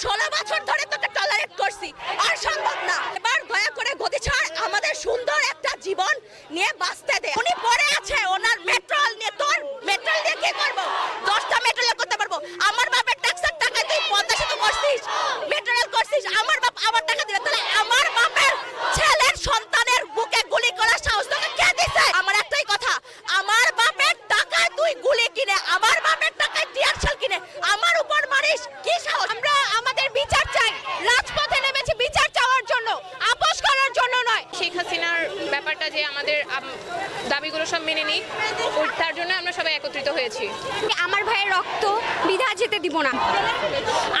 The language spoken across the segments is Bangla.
ষোলো বছর দাবিগুলো সব মেনে নিই তার জন্য আমরা সবাই একত্রিত হয়েছি। আমার ভাইয়ের রক্ত বিধা যেতে দিব না।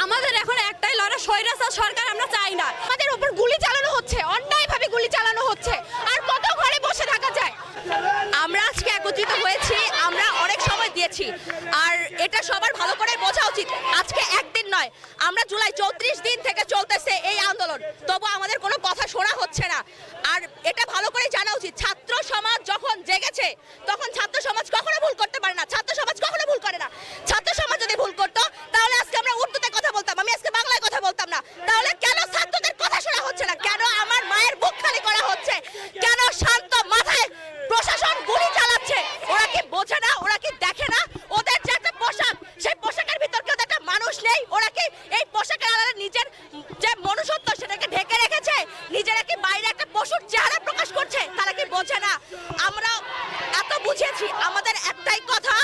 আমাদের এখন একটাই লড়া স্বৈরাচার সরকার আমরা চাই না। আমাদের উপর গুলি চালানো হচ্ছে, অন্যায়ভাবে গুলি চালানো হচ্ছে, আর কত ঘরে বসে থাকা যায়? আমরা আজকে একত্রিত হয়েছি, আমরা অনেক সময় দিয়েছি, আর এটা সবার ভালো করে বোঝা উচিত। আজকে একদিন নয়, আমরা জুলাই চৌত্রিশ দিন থেকে চলতেছে এই আন্দোলন। তবু আমাদের কোনো কথা শোনা হচ্ছে না। আর এটা ভালো করে জানা উচিত ছাত্র সমাজ যখন জেগেছে, তখন ছাত্র সমাজ কখনো ভুল করতে পারে না। ছাত্র সমাজ কখনো ভুল করে না। ছাত্র সমাজ যদি ভুল করতো, তাহলে আজকে আমরা উর্দুতে কথা বলতাম, আমি আজকে বাংলায় কথা বলতাম না। তাহলে কেন ছাত্রদের কথা শোনা হচ্ছে না? কেন আমার মায়ের বুক খালি করা হচ্ছে? কেন শান্ত মাথায় প্রশাসন গুলি চালাচ্ছে? ওরা কি বোঝে না? ওরা কি দেখে না? ওদের যে একটা পোশাক, সেই পোশাকের ভিতর কি ওদের একটা মানুষ নেই। ওরা কি এই পোশাকের আড়ালে নিজের যে মনুষ্যত্ব সেটাকে ঢেকে রেখেছে? নিজেরা কি বাইরে একটা পশুর চেহারা প্রকাশ করছে? বোঝে না। আমরা এত বুঝেছি, আমাদের একটাই কথা,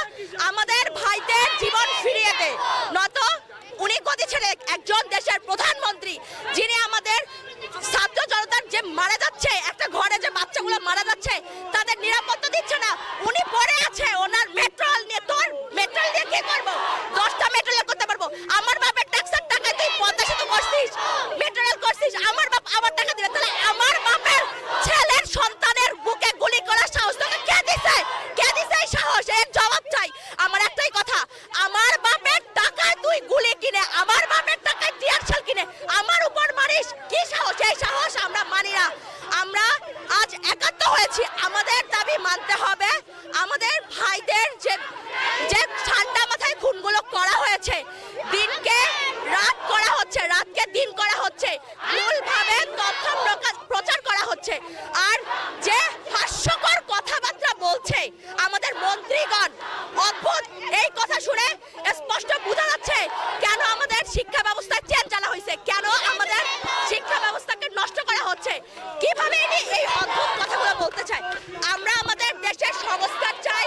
আমাদের ভাইদের জীবন ফিরিয়ে দে। নত উনি কদি ছেড়ে একজন দেশের প্রধানমন্ত্রী, যিনি আমাদের ছাত্র জনতার যে মারা যাচ্ছে, একটা ঘরে যে বাচ্চাগুলো মারা যাচ্ছে, তাদের নিরাপত্তা দিচ্ছে না উনি পড়ে আছে ওনার মেট্রোল নিয়ে তোর মেট্রোল দিয়ে কি করব দশটা মেট্রোল করতে পারব আমার বাপের ট্যাক্সের টাকায় তুই পদ্মা সেতু করছিস মেট্রোল করছিস আমার বাপ আমার টাকা দিবে তাহলে আমার বাপের ছেলের সন্তানের বুকে গুলি করার সাহস তোকে কে দিছে কে দিছে এই সাহস এর জবাব চাই আমার একটাই কথা আমার বাপের টাকায় তুই গুলি কিনে আমার বাপের টাকায় টিয়ার শাল কিনে আমার উপর মারিস কি সাহস এই সাহস আমরা মানি না আমরা আজ একাত্ম হয়েছি আমাদের দাবি মানতে হবে আমাদের ভাইদের যে যে ঠান্ডা মাথায় খুনগুলো করা হয়েছে দিনকে রাত করা হচ্ছে রাতকে দিন করা হচ্ছে মূলভাবে তথ্য প্রকা- প্রচার করা হচ্ছে আর যে হাস্যকর কথাবার্তা বলছে আমাদের মন্ত্রীগণ অদ্ভুত এই কথা শুনে স্পষ্ট বোঝা যাচ্ছে কেন আমাদের শিক্ষা ব্যবস্থায় চেঞ্জ আনা হয়েছে কেন আমাদের শিক্ষা ব্যবস্থাকে নষ্ট করা হচ্ছে কীভাবে ইনি এই অদ্ভুত কথাগুলো বলতে চায় আমরা আমাদের দেশের সংস্কার চাই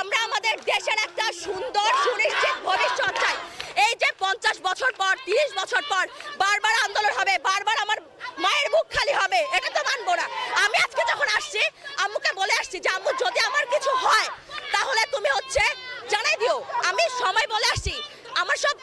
আমরা আমাদের দেশের একটা সুন্দর সুনিশ্চিত ভবিষ্যৎ চাই এই যে পঞ্চাশ বছর পর তিরিশ বছর পর বারবার আন্দোলন হবে বারবার আমার মায়ের বুক খালি হবে এটা তো মানবো না আমি আজকে যখন আসছি আম্মুকে বলে আসছি যে আম্মু যদি আমার কিছু হয় তাহলে তুমি হচ্ছে জানাই দিও আমি সময় বলে আসছি। আমার সব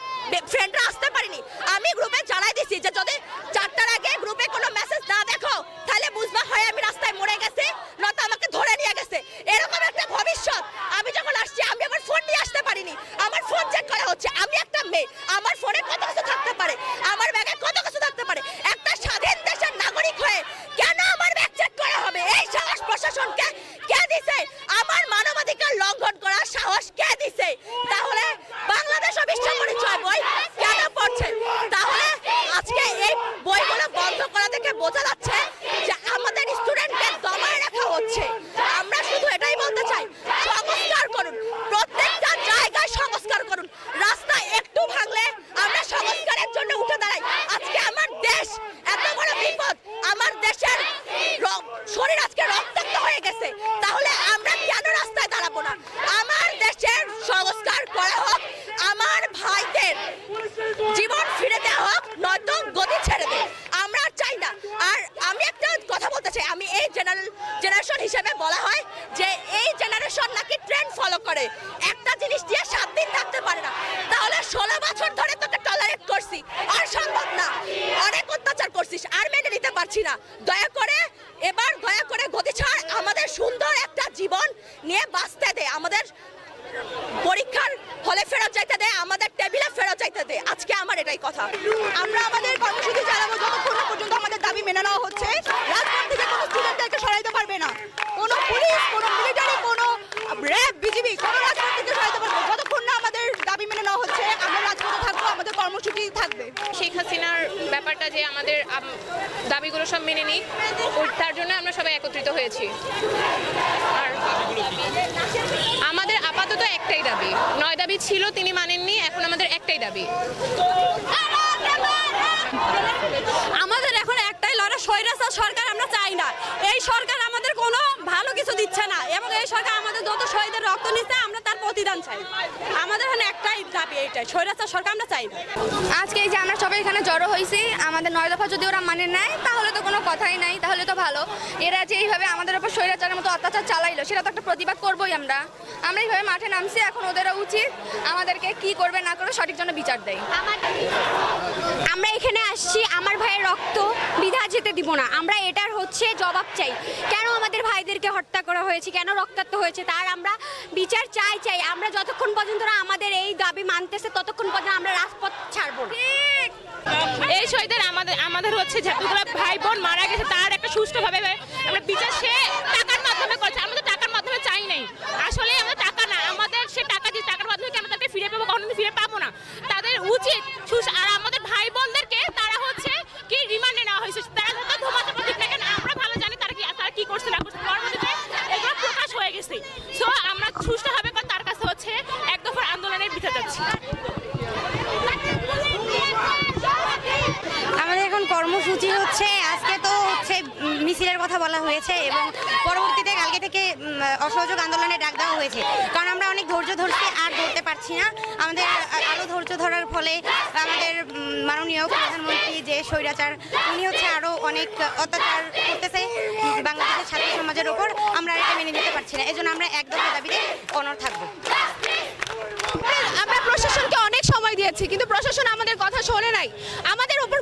ফ্রেন্ডরা আসতে পারিনি। আমি গ্রুপে জানাই দিছি যে যদি চারটার আগে গ্রুপে কোনো মেসেজ না দেখো, তাহলে বুঝবা হয় আমি রাস্তায় মরে গেছি, নয়তো আমাকে ধরে নিয়ে গেছে। এরকম একটা ভবিষ্যৎ। আমি যখন আসছি, আমি আমার ফোন নিয়ে আসতে পারিনি। আমার ফোন চেক করা হচ্ছে। আমি একটা মেয়ে। আমার ফোনে কত কিছু থাকতে পারে? আমার ব্যাগে কত কিছু থাকতে পারে একটা স্বাধীন দেশের নাগরিক হয়ে কেন আমার ব্যাগ চেক করা হবে এই সাহস প্রশাসনকে কে দিছে আমার মানবাধিকার লঙ্ঘন করার সাহস কে দিছে তাহলে বাংলাদেশ বিশ্ব পরিচয় বই কেন পড়ছে তাহলে আজকে এই বইগুলো বন্ধ করা থেকে বোঝা যাচ্ছে যে আমাদের স্টুডেন্টকে দমায় রাখা হচ্ছে। আমরা শুধু এটাই বলতে চাই, সংস্কার করুন। প্রত্যেকটা জায়গায় সংস্কার করুন। রাস্তা একটু ভাঙলে আমরা সংস্কারের জন্য উঠে দাঁড়াই। আজকে আমার দেশ, এত বড় বিপদ। আমার দেশের শরীর আজকে দে আজকে আমার এটাই কথা। আমরা আমাদের কর্মসূচি চালাবো যতক্ষণ পর্যন্ত আমাদের দাবি মেনে নেওয়া হচ্ছে। রাজপথ থেকে কোনো স্টুডেন্টদেরকে সরাইতে পারবে না। কোনো পুলিশ কোনো মিলিটারি কোনো র্যাব বিজিবি কোনো রাজপথ থেকে সরাইতে পারবে। যতক্ষণ না আমাদের দাবি মেনে নেওয়া হচ্ছে, আমরা রাজপথে থাকব, আমাদের কর্মসূচি থাকবে। শেখ হাসিনার ব্যাপারটা যে আমাদের দাবিগুলো সব মেনে নিই তার জন্য আমরা সবাই একত্রিত হয়েছি। আর আমাদের আপাতত একটাই দাবি। নয় দাবি ছিল, তিনি মানেননি, এখন আমাদের একটাই দাবি। আমাদের এখন একটাই লড়াই, স্বৈরাচার সরকার আমরা চাই না। এই সরকার আমাদের কোনো ভালো কিছু দিচ্ছে না এবং সরকার আমাদের যত শহীদের রক্ত নিচ্ছে আমরা তার প্রতিদান চাই। আমাদের এখন একটাই দাবি এইটাই স্বৈরাচার সরকার আমরা চাই আজকে এই যে আমরা সবাই এখানে জড়ো হয়েছি আমাদের নয় দফা যদি ওরা মানে নেয় তাহলে তো কোনো কথাই নাই তাহলে তো ভালো। এরা যে এইভাবে আমাদের উপর স্বৈরাচারের মতো অত্যাচার চালাইলো সেটা তো একটা প্রতিবাদ করবোই আমরা। আমরা এইভাবে মাঠে নামছি এখন ওদেরও উচিত আমাদেরকে কি করবে না করবে সঠিক জন্য বিচার দেয়। আমরা এখানে আসছি আমার ভাইয়ের রক্ত বিধা যেতে দিব না। আমরা এটার হচ্ছে জবাব চাই। কেন আমাদের ভাইদেরকে হত্যা করা হয়েছে? কেন রক্তাক্ত হয়েছে। তার আমরা বিচার চাই চাই। আমরা যতক্ষণ পর্যন্ত আমাদের এই দাবি মানতেছে, ততক্ষণ পর্যন্ত আমরা রাজপথ ছাড়বো এই শহীদের আমাদের আমাদের হচ্ছে যতগুলো ভাই বোন মারা গেছে, তার একটা সুষ্ঠুভাবে আমরা বিচার সে টাকার মাধ্যমে করছে আমরা তো টাকার মাধ্যমে চাই নাই আসলে আমাদের টাকা না আমাদের সে টাকা যে টাকার মাধ্যমে কি আমরা তাদেরকে ফিরে পাবো কখনো ফিরে পাবো না তাদের উচিত সুস- আর আমাদের ভাই বোনদেরকে তারা হচ্ছে কি রিমান্ডে নেওয়া হয়েছে তারা যত ধোমাচা প্রতীক না কেন আমরা ভালো জানি তারা কি তারা কি করছে না করছে পরবর্তীতে এগুলো প্রকাশ হয়ে গেছে সো আমরা সুষ্ঠুভাবে তার কাছে হচ্ছে এক দফার আন্দোলনের বিচার যাচ্ছি আমাদের এখন কর্মসূচি হচ্ছে আজকে তো হচ্ছে উম, মিছিলের কথা বলা হয়েছে এবং পরবর্তীতে কালকে থেকে অসহযোগ আন্দোলনে ডাক দেওয়া হয়েছে। কারণ আমরা অনেক ধৈর্য ধরছি, আর ধরতে পারছি না। আমাদের আ- আরও ধৈর্য ধরার ফলে আমাদের মাননীয় প্রধানমন্ত্রী যে স্বৈরাচার, উনি হচ্ছে আরও অনেক অত্যাচার করতেছে বাংলাদেশের ছাত্র সমাজের ওপর। আমরা এটা মেনে নিতে পারছি না। এজন্য আমরা এক দাবিতে অনর থাকব। আমরা প্রশাসনকে অনেক সময় দিয়েছি, কিন্তু প্রশাসন আমাদের কথা শোনে নাই। আমাদের উপর